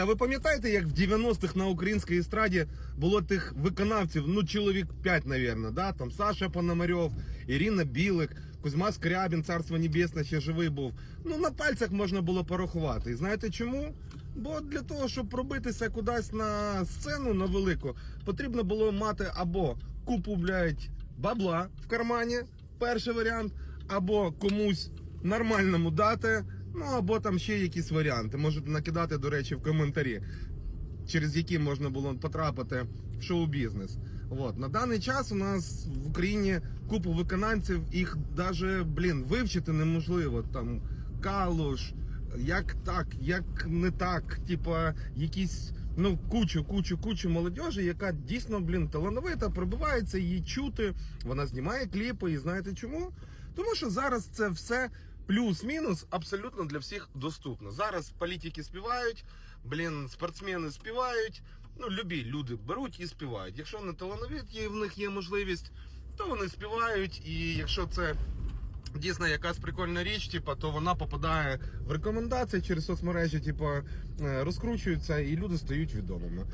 А ви пам'ятаєте, як в 90-х на українській естраді було тих виконавців, ну чоловік 5, напевно, да? Там Саша Пономарьов, Ірина Білик, Кузьма Скрябін, царство небесне, ще живий був. Ну на пальцях можна було порахувати. І знаєте чому? Бо для того, щоб пробитися кудись на сцену на велику, потрібно було мати або купу, блядь, бабла в кармані, перший варіант, або комусь нормальному дати. Ну або там ще якісь варіанти. Можете накидати, до речі, в коментарі, через які можна було потрапити в шоу-бізнес. От. На даний час у нас в Україні купу виконавців, їх навіть, блін, вивчити неможливо. Там Калуш, як так, як не так, типа якісь. Ну, кучу, кучу, кучу молодежі, яка дійсно, блін, талановита, пробивається, її чути. Вона знімає кліпи. І знаєте чому? Тому що зараз це все плюс-мінус абсолютно для всіх доступно. Зараз політики співають, блін, спортсмени співають. Ну, любі люди беруть і співають. Якщо вони талановиті, в них є можливість, то вони співають. І якщо це дійсно якась прикольна річ, типа, то вона попадає в рекомендації через соцмережі, типа, е, розкручується, і люди стають відомими.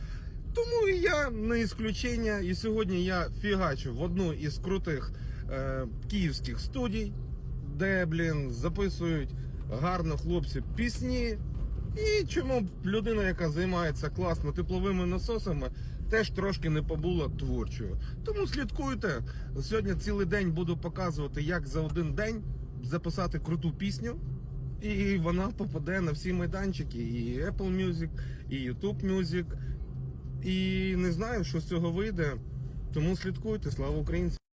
Тому і я не ісключення. І сьогодні я фігачу в одну із крутих е, київських студій, де, блін, записують гарно хлопці пісні. І чому б людина, яка займається класно тепловими насосами, теж трошки не побула творчою. Тому слідкуйте. Сьогодні цілий день буду показувати, як за один день записати круту пісню. І вона попаде на всі майданчики, і Apple Music, і YouTube Music. І не знаю, що з цього вийде. Тому слідкуйте. Слава українцям!